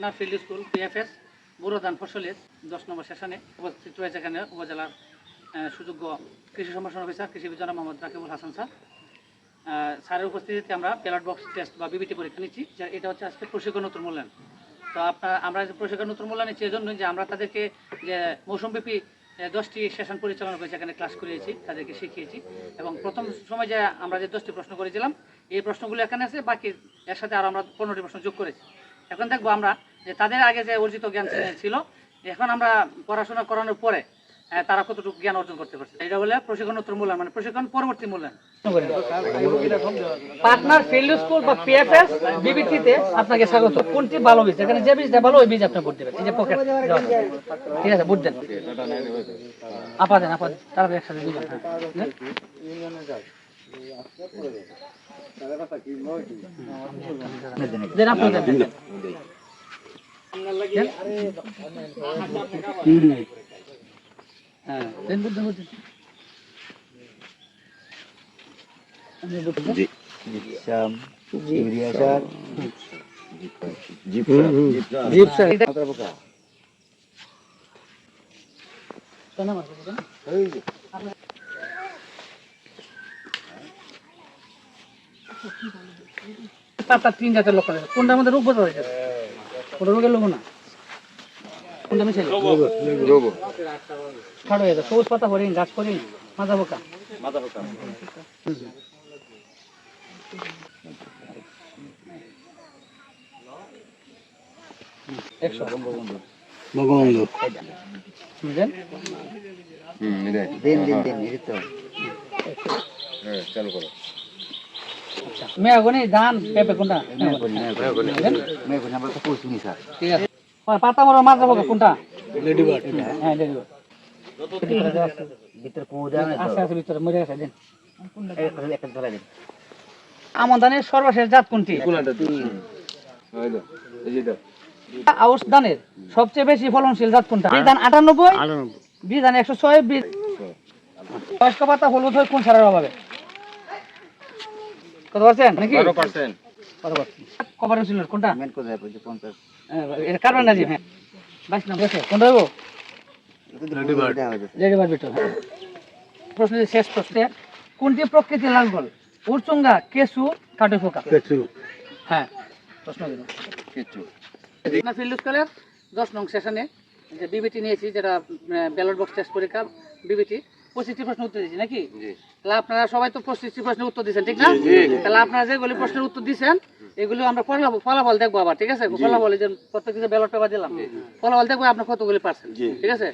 Patna field school, PFS বুড়োদান ফসলের দশ নম্বর সেশনে উপস্থিত রয়েছে এখানে উপজেলার সুযোগ্য কৃষি সম্ভাষণ অফিসার, কৃষি বিজ্ঞান মোহাম্মদ রাকিবুল হাসান স্যার। স্যারের উপস্থিতিতে আমরা প্যালট বক্স টেস্ট বা বিবিটি পরীক্ষা নিচ্ছি এটা হচ্ছে আজকে প্রশিক্ষণ নতুন মূল্যায়ন তো আপনার, আমরা প্রশিক্ষণ নতুন মূল্যায়ন নিচ্ছি এই জন্যই যে আমরা তাদেরকে যে মৌসুমব্যাপী দশটি সেশন পরিচালনা করেছি, এখানে ক্লাস করিয়েছি, তাদেরকে শিখিয়েছি। এবং প্রথম সময় যে আমরা যে দশটি প্রশ্ন করেছিলাম, এই প্রশ্নগুলো এখানে আছে, বাকি এর সাথে আরও আমরা পনেরোটি প্রশ্ন যোগ করেছি। এখন দেখব আমরা যে তাদের আগে যে অর্জিত জ্ঞান ছিল এখন আমরা পড়াশোনা করানোর পরে তারা কতটুকু জ্ঞান অর্জন করতে পারছে। এটা হলে প্রশিক্ষণ উত্তর মূল্যায়ন মানে প্রশিক্ষণ পরবর্তী মূল্যায়ন। আপনাকে স্বাগত। কোনটি ভালো বীজ এখানে যে ওই বীজ আপনি আপনি দেন। হ্যাঁ? পাতা তিন জাতের লক্ষণ কোনটার মধ্যে রোগ বোঝা হয়েছে কোনটা রোগের লোক না? কোনটা মিশে খাড়ো হয়ে যায় সবুজ পাতা হরিণ গাছ হরিণ মাথা বঙ্গবন্ধু। বুঝলেন? দিন দিন দিন আচ্ছা মেয়াগনি ধান পেঁপে কোনটা? মেঘগুনি মেঘগুনি বুঝলেন? আমরা তো পৌঁছুনি স্যার। ঠিক আছে। পাতা মরা কোনটা? হ্যাঁ লেডিবার্ড ভিতর কুদা না আস্তে আস্তে ভিতরে মরে গেছে দিন। একটা ধরা দিন। আমন সর্বশেষ জাত কোনটি? আউশ ধানের সবচেয়ে বেশি ফলনশীল জাত কোনটা? বীজ ধান আটানব্বই বীজ ধান একশো ছয় বয়স্ক পাতা হলুদ হয় কোন সারের অভাবে? কত পারছেন নাকি? ছিল কোনটা? মেন কোথায় পড়ছে? হ্যাঁ, হ্যাঁ নম্বর। কোনটা বিটল হ্যাঁ। প্রশ্ন শেষ প্রশ্নে কোনটি প্রকৃতির লাল গোল? উরচুঙ্গা কেসু কাটে পোকা? হ্যাঁ প্রশ্ন দিন ফিল্ড স্কুলের দশ নং সেশনে যে বিবিটি নিয়েছি যেটা ব্যালট বক্স টেস্ট পরীক্ষা বিবিটি। পঁচিশটি প্রশ্ন উত্তর দিয়েছি নাকি? তাহলে আপনারা সবাই তো পঁচিশটি প্রশ্নের উত্তর দিয়েছেন ঠিক না? তাহলে আপনারা যেগুলি প্রশ্নের উত্তর দিয়েছেন এগুলো আমরা ফলাফল ফলাফল দেখব আবার ঠিক আছে? ফলাফল যে প্রত্যেক ব্যালট পেপার দিলাম ফলাফল দেখব আপনার কতগুলি পারছেন ঠিক আছে?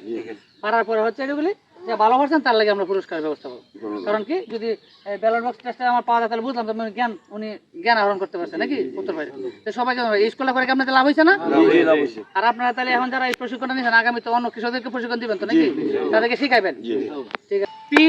পারার পরে হচ্ছে এগুলি যে ভালো পারছেন তার লাগে আমরা পুরস্কারের ব্যবস্থা করব। কারণ কি যদি ব্যালট বক্স টেস্টে আমার পাওয়া যায় তাহলে বুঝলাম মানে জ্ঞান উনি জ্ঞান আহরণ করতে পারছে নাকি? উত্তর পারে তো সবাইকে এই স্কুলে করে কি আপনাদের লাভ হয়েছে না? আর আপনারা তাহলে এখন যারা এই প্রশিক্ষণটা নিয়েছেন আগামী তো অন্য কৃষকদেরকে প্রশিক্ষণ দিবেন তো নাকি? তাদেরকে শিখাইবেন? ঠিক আছে। পি